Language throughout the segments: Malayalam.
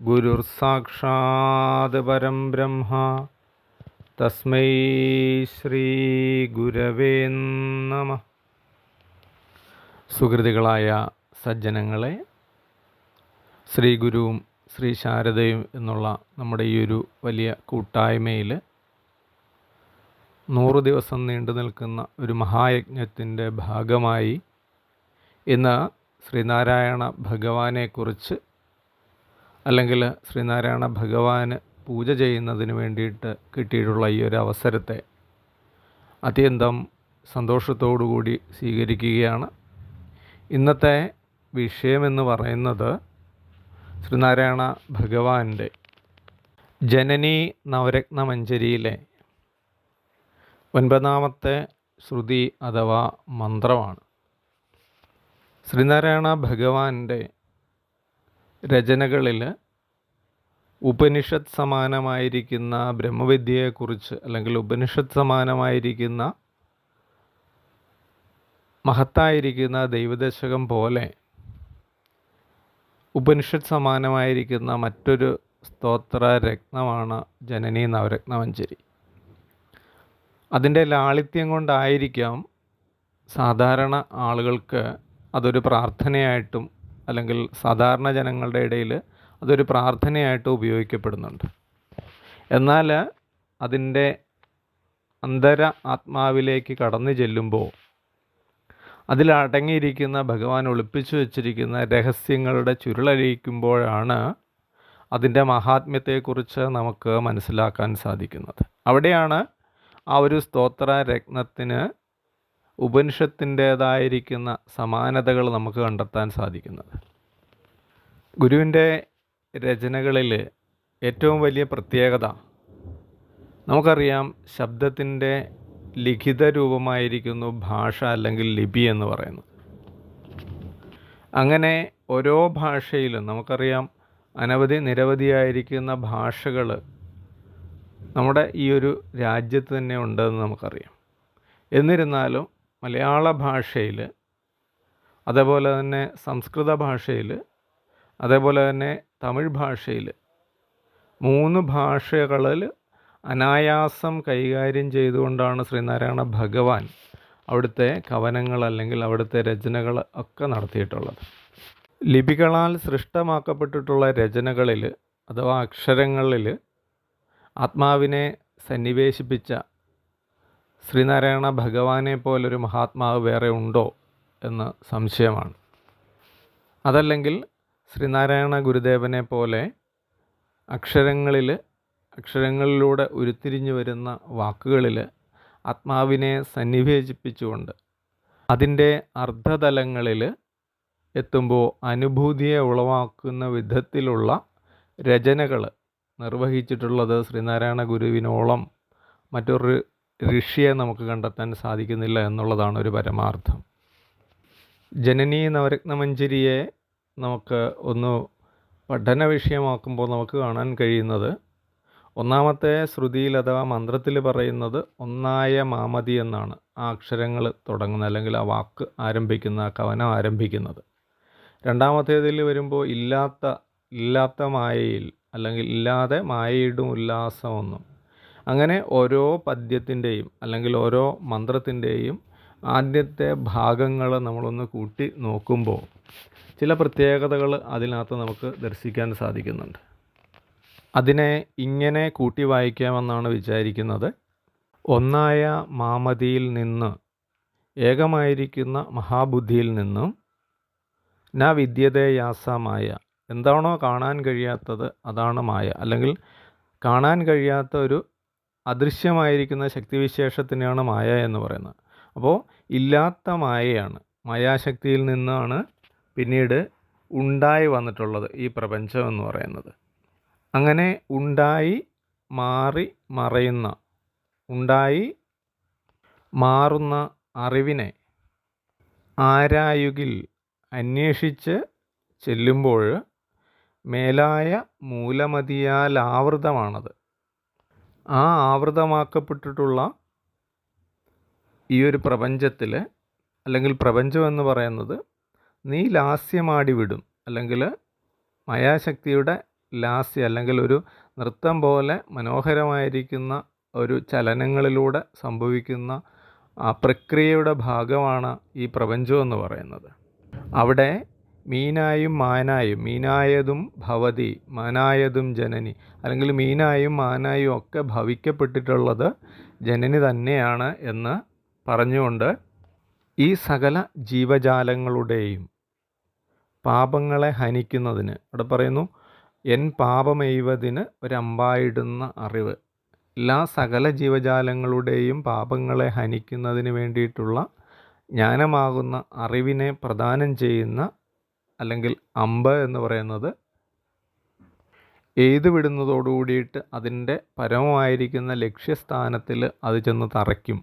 ഗുരുസാക്ഷാത് പരം ബ്രഹ്മ. തസ്മൈ ശ്രീഗുരവേ നമ. സുഹൃതികളായ സജ്ജനങ്ങളെ ശ്രീ ഗുരുവും ശ്രീ ശാരദയും എന്നുള്ള നമ്മുടെ ഈ ഒരു വലിയ കൂട്ടായ്മയിൽ നൂറ് ദിവസം നീണ്ടു നിൽക്കുന്ന ഒരു മഹായജ്ഞത്തിന്റെ ഭാഗമായി ഇന്ന് ശ്രീനാരായണ ഭഗവാനെക്കുറിച്ച് അല്ലെങ്കിൽ ശ്രീനാരായണ ഭഗവാന് പൂജ ചെയ്യുന്നതിന് വേണ്ടിയിട്ട് കിട്ടിയിട്ടുള്ള ഈ ഒരു അവസരത്തെ അത്യന്തം സന്തോഷത്തോടുകൂടി സ്വീകരിക്കുകയാണ്. ഇന്നത്തെ വിഷയമെന്ന് പറയുന്നത് ശ്രീനാരായണ ഭഗവാന്റെ ജനനി നവരത്നമഞ്ചരിയിലെ ഒൻപതാമത്തെ ശ്രുതി അഥവാ മന്ത്രമാണ്. ശ്രീനാരായണ ഭഗവാന്റെ രചനകളിൽ ഉപനിഷത്ത് സമാനമായിരിക്കുന്ന ബ്രഹ്മവിദ്യയെക്കുറിച്ച് അല്ലെങ്കിൽ ഉപനിഷത്ത് സമാനമായിരിക്കുന്ന മഹത്തായിരിക്കുന്ന ദൈവദശകം പോലെ ഉപനിഷത്ത് സമാനമായിരിക്കുന്ന മറ്റൊരു സ്തോത്ര രത്നമാണ് ജനനി നവരത്നമഞ്ചരി അതിന്റെ ലാളിത്യം കൊണ്ടായിരിക്കാം സാധാരണ ആളുകൾക്ക് അതൊരു പ്രാർത്ഥനയായിട്ടും അല്ലെങ്കിൽ സാധാരണ ജനങ്ങളുടെ ഇടയിൽ അതൊരു പ്രാർത്ഥനയായിട്ട് ഉപയോഗിക്കപ്പെടുന്നുണ്ട്. എന്നാൽ അതിന്റെ അന്തര ആത്മാവിലേക്ക് കടന്നു ചെല്ലുമ്പോൾ അതിലടങ്ങിയിരിക്കുന്ന ഭഗവാൻ ഒളിപ്പിച്ചു വച്ചിരിക്കുന്ന രഹസ്യങ്ങളുടെ ചുരുളഴിക്കുമ്പോഴാണ് അതിന്റെ മഹാത്മ്യത്തെക്കുറിച്ച് നമുക്ക് മനസ്സിലാക്കാൻ സാധിക്കുന്നത്. അവിടെയാണ് ആ ഒരു സ്തോത്ര രത്നത്തിന് ഉപനിഷത്തിന്റേതായിരിക്കുന്ന സമാനതകൾ നമുക്ക് കണ്ടെത്താൻ സാധിക്കുന്നത്. ഗുരുവിന്റെ രചനകളിൽ ഏറ്റവും വലിയ പ്രത്യേകത നമുക്കറിയാം ശബ്ദത്തിന്റെ ലിഖിത രൂപമായിരിക്കുന്നു ഭാഷ അല്ലെങ്കിൽ ലിപി എന്ന് പറയുന്നത്. അങ്ങനെ ഓരോ ഭാഷയിലും നമുക്കറിയാം അനവധി നിരവധിയായിരിക്കുന്ന ഭാഷകൾ നമ്മുടെ ഈ ഒരു രാജ്യത്ത് തന്നെ ഉണ്ടെന്ന് നമുക്കറിയാം. എന്നിരുന്നാലും മലയാള ഭാഷയിൽ അതേപോലെ തന്നെ സംസ്കൃത ഭാഷയിൽ അതേപോലെ തന്നെ തമിഴ് ഭാഷയിൽ മൂന്ന് ഭാഷകളിൽ അനായാസം കൈകാര്യം ചെയ്തുകൊണ്ടാണ് ശ്രീനാരായണ ഭഗവാൻ അവിടുത്തെ കവനങ്ങൾ അല്ലെങ്കിൽ അവിടുത്തെ രചനകൾ ഒക്കെ നടത്തിയിട്ടുള്ളത്. ലിപികളാൽ സൃഷ്ടമാക്കപ്പെട്ടിട്ടുള്ള രചനകളിൽ അഥവാ അക്ഷരങ്ങളിൽ ആത്മാവിനെ സന്നിവേശിപ്പിച്ച ശ്രീനാരായണ ഭഗവാനെ പോലൊരു മഹാത്മാവ് വേറെ ഉണ്ടോ എന്ന് സംശയമാണ്. അതല്ലെങ്കിൽ ശ്രീനാരായണ ഗുരുദേവനെ പോലെ അക്ഷരങ്ങളിൽ അക്ഷരങ്ങളിലൂടെ ഉരുത്തിരിഞ്ഞു വരുന്ന വാക്കുകളിൽ ആത്മാവിനെ സന്നിവേശിപ്പിച്ചുകൊണ്ട് അതിന്റെ അർദ്ധതലങ്ങളിൽ എത്തുമ്പോൾ അനുഭൂതിയെ ഉളവാക്കുന്ന വിധത്തിലുള്ള രചനകൾ നിർവഹിച്ചിട്ടുള്ളത് ശ്രീനാരായണ ഗുരുവിനോളം മറ്റൊരു ഋഷിയെ നമുക്ക് കണ്ടെത്താൻ സാധിക്കുന്നില്ല എന്നുള്ളതാണ് ഒരു പരമാർത്ഥം. ജനനി നവരത്നമഞ്ജരിയെ നമുക്ക് ഒന്ന് പഠന വിഷയമാക്കുമ്പോൾ നമുക്ക് കാണാൻ കഴിയുന്നത് ഒന്നാമത്തെ ശ്രുതിയിൽ അഥവാ മന്ത്രത്തിൽ പറയുന്നത് ഒന്നായ മാമതി എന്നാണ്. ആ അക്ഷരങ്ങൾ തുടങ്ങുന്നത് അല്ലെങ്കിൽ ആ വാക്ക് ആരംഭിക്കുന്ന ആ കവനം ആരംഭിക്കുന്നത്. രണ്ടാമത്തേതിൽ വരുമ്പോൾ ഇല്ലാത്ത ഇല്ലാത്ത മായയിൽ അല്ലെങ്കിൽ ഇല്ലാതെ മായയിടും ഉല്ലാസമൊന്നും അങ്ങനെ ഓരോ പദ്യത്തിന്റെയും അല്ലെങ്കിൽ ഓരോ മന്ത്രത്തിന്റെയും ആദ്യത്തെ ഭാഗങ്ങൾ നമ്മളൊന്ന് കൂട്ടി നോക്കുമ്പോൾ ചില പ്രത്യേകതകൾ അതിനകത്ത് നമുക്ക് ദർശിക്കാൻ സാധിക്കുന്നുണ്ട്. അതിനെ ഇങ്ങനെ കൂട്ടി വായിക്കാമെന്നാണ് വിചാരിക്കുന്നത്. ഒന്നായ മാമതിയിൽ നിന്ന് ഏകമായിരിക്കുന്ന മഹാബുദ്ധിയിൽ നിന്നും ന വിദ്യതേ യാസമായ എന്താണോ കാണാൻ കഴിയാത്തത് അതാണ് മായ. അല്ലെങ്കിൽ കാണാൻ കഴിയാത്ത ഒരു അദൃശ്യമായിരിക്കുന്ന ശക്തിവിശേഷത്തിനെയാണ് മായ എന്ന് പറയുന്നത്. അപ്പോൾ ഇല്ലാത്ത മായയാണ്. മായാശക്തിയിൽ നിന്നാണ് പിന്നീട് ഉണ്ടായി വന്നിട്ടുള്ളത് ഈ പ്രപഞ്ചം എന്ന് പറയുന്നത്. അങ്ങനെ ഉണ്ടായി മാറി മറയുന്ന ഉണ്ടായി മാറുന്ന അറിവിനെ ആരായുകിൽ അന്വേഷിച്ച് ചെല്ലുമ്പോൾ മേലായ മൂലമതിയാൽ ആവൃതമാണത്. ആ ആവൃതമാക്കപ്പെട്ടിട്ടുള്ള ഈ ഒരു പ്രപഞ്ചത്തിൽ അല്ലെങ്കിൽ പ്രപഞ്ചം എന്ന് പറയുന്നത് നീ ലാസ്യമാടി വിടും. അല്ലെങ്കിൽ മായാശക്തിയുടെ ലാസ്യ അല്ലെങ്കിൽ ഒരു നൃത്തം പോലെ മനോഹരമായിരിക്കുന്ന ഒരു ചലനങ്ങളിലൂടെ സംഭവിക്കുന്ന ആ പ്രക്രിയയുടെ ഭാഗമാണ് ഈ പ്രപഞ്ചം എന്ന് പറയുന്നത്. അവിടെ മീനായും മാനായും മീനായതും ഭവതി മാനായതും ജനനി. അല്ലെങ്കിൽ മീനായും മാനായും ഒക്കെ ഭവിക്കപ്പെട്ടിട്ടുള്ളത് ജനനി തന്നെയാണ് എന്ന് പറഞ്ഞുകൊണ്ട് ഈ സകല ജീവജാലങ്ങളുടെയും പാപങ്ങളെ ഹനിക്കുന്നതിന് അവിടെ പറയുന്നു എൻ പാപമെയ്വതിന് ഒരമ്പായിടുന്ന അറിവ്. എല്ലാ സകല ജീവജാലങ്ങളുടെയും പാപങ്ങളെ ഹനിക്കുന്നതിന് വേണ്ടിയിട്ടുള്ള ജ്ഞാനമാകുന്ന അറിവിനെ പ്രദാനം ചെയ്യുന്ന അല്ലെങ്കിൽ അമ്പ് എന്ന് പറയുന്നത് എയ്ത് വിടുന്നതോടു കൂടിയിട്ട് അതിന്റെ പരമമായിരിക്കുന്ന ലക്ഷ്യസ്ഥാനത്തിൽ അത് ചെന്ന് തറയ്ക്കും.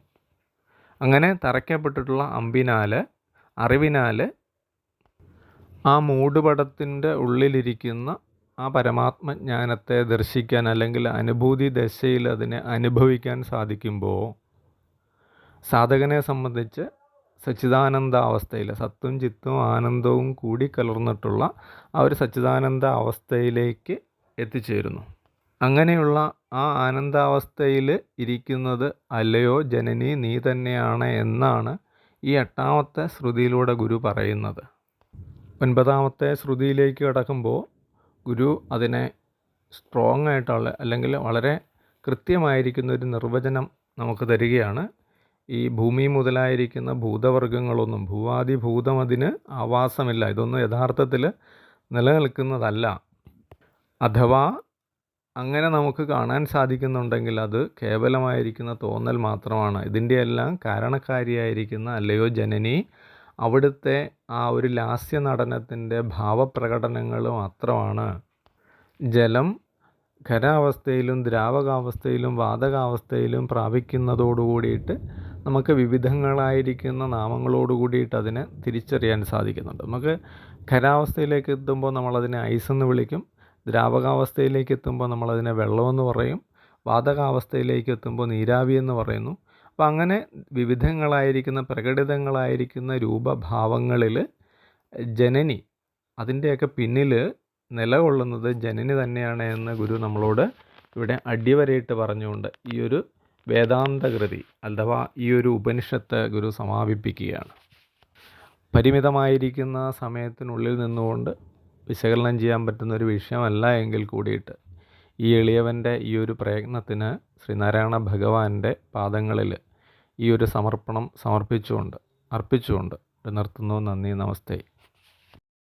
അങ്ങനെ തറയ്ക്കപ്പെട്ടിട്ടുള്ള അമ്പിനാൽ അറിവിനാൽ ആ മൂടുപടത്തിന്റെ ഉള്ളിലിരിക്കുന്ന ആ പരമാത്മജ്ഞാനത്തെ ദർശിക്കാൻ അല്ലെങ്കിൽ അനുഭൂതി ദശയിൽ അതിനെ അനുഭവിക്കാൻ സാധിക്കുമ്പോൾ സാധകനെ സംബന്ധിച്ച് സച്ചിദാനന്ദ അവസ്ഥയിൽ സത്തും ചിത്തും ആനന്ദവും കൂടി കലർന്നിട്ടുള്ള ആ ഒരു സച്ചിദാനന്ദ അവസ്ഥയിലേക്ക് എത്തിച്ചേരുന്നു. അങ്ങനെയുള്ള ആ ആനന്ദാവസ്ഥയിൽ ഇരിക്കുന്നത് അല്ലയോ ജനനി നീ തന്നെയാണ് എന്നാണ് ഈ എട്ടാമത്തെ ശ്രുതിയിലൂടെ ഗുരു പറയുന്നത്. ഒൻപതാമത്തെ ശ്രുതിയിലേക്ക് കടക്കുമ്പോൾ ഗുരു അതിനെ സ്ട്രോങ് ആയിട്ടുള്ള അല്ലെങ്കിൽ വളരെ കൃത്യമായിരിക്കുന്ന ഒരു നിർവചനം നമുക്ക് തരികയാണ്. ഈ ഭൂമി മുതലായിരിക്കുന്ന ഭൂതവർഗങ്ങളൊന്നും ഭൂവാദി ഭൂതം അതിന് ആവാസമില്ല. ഇതൊന്നും യഥാർത്ഥത്തിൽ നിലനിൽക്കുന്നതല്ല. അഥവാ അങ്ങനെ നമുക്ക് കാണാൻ സാധിക്കുന്നുണ്ടെങ്കിൽ അത് കേവലമായിരിക്കുന്ന തോന്നൽ മാത്രമാണ്. ഇതിന്റെയെല്ലാം കാരണക്കാരിയായിരിക്കുന്ന അല്ലയോ ജനനി അവിടുത്തെ ആ ഒരു ലാസ്യ നടനത്തിന്റെ ഭാവപ്രകടനങ്ങൾ മാത്രമാണ്. ജലം ഖരാവസ്ഥയിലും ദ്രാവകാവസ്ഥയിലും വാതകാവസ്ഥയിലും പ്രാപിക്കുന്നതോടു കൂടിയിട്ട് നമുക്ക് വിവിധങ്ങളായിരിക്കുന്ന നാമങ്ങളോട് കൂടിയിട്ട് അതിനെ തിരിച്ചറിയാൻ സാധിക്കുന്നുണ്ട്. നമുക്ക് ഖരാവസ്ഥയിലേക്ക് എത്തുമ്പോൾ നമ്മളതിനെ ഐസ് എന്ന് വിളിക്കും. ദ്രാവകാവസ്ഥയിലേക്ക് എത്തുമ്പോൾ നമ്മളതിനെ വെള്ളമെന്ന് പറയും. വാതകാവസ്ഥയിലേക്ക് എത്തുമ്പോൾ നീരാവി എന്ന് പറയുന്നു. അപ്പം അങ്ങനെ വിവിധങ്ങളായിരിക്കുന്ന പ്രകടിതങ്ങളായിരിക്കുന്ന രൂപഭാവങ്ങളിൽ ജനനി അതിന്റെയൊക്കെ പിന്നിൽ നിലകൊള്ളുന്നത് ജനനി തന്നെയാണ് എന്ന് ഗുരു നമ്മളോട് ഇവിടെ അടിവരയിട്ട് പറഞ്ഞുകൊണ്ട് ഈ ഒരു വേദാന്തകൃതി അഥവാ ഈ ഒരു ഉപനിഷത്ത് ഗുരു സമാപിപ്പിക്കുകയാണ്. പരിമിതമായിരിക്കുന്ന സമയത്തിനുള്ളിൽ നിന്നുകൊണ്ട് വിശകലനം ചെയ്യാൻ പറ്റുന്ന ഒരു വിഷയമല്ല എങ്കിൽ കൂടിയിട്ട് ഈ എളിയവന്റെ ഈ ഒരു പ്രയത്നത്തിന് ശ്രീനാരായണ ഭഗവാന്റെ പാദങ്ങളിൽ ഈ ഒരു സമർപ്പണം സമർപ്പിച്ചുകൊണ്ട് അർപ്പിച്ചുകൊണ്ട് നിർത്തുന്നു. നന്ദി നമസ്തേ.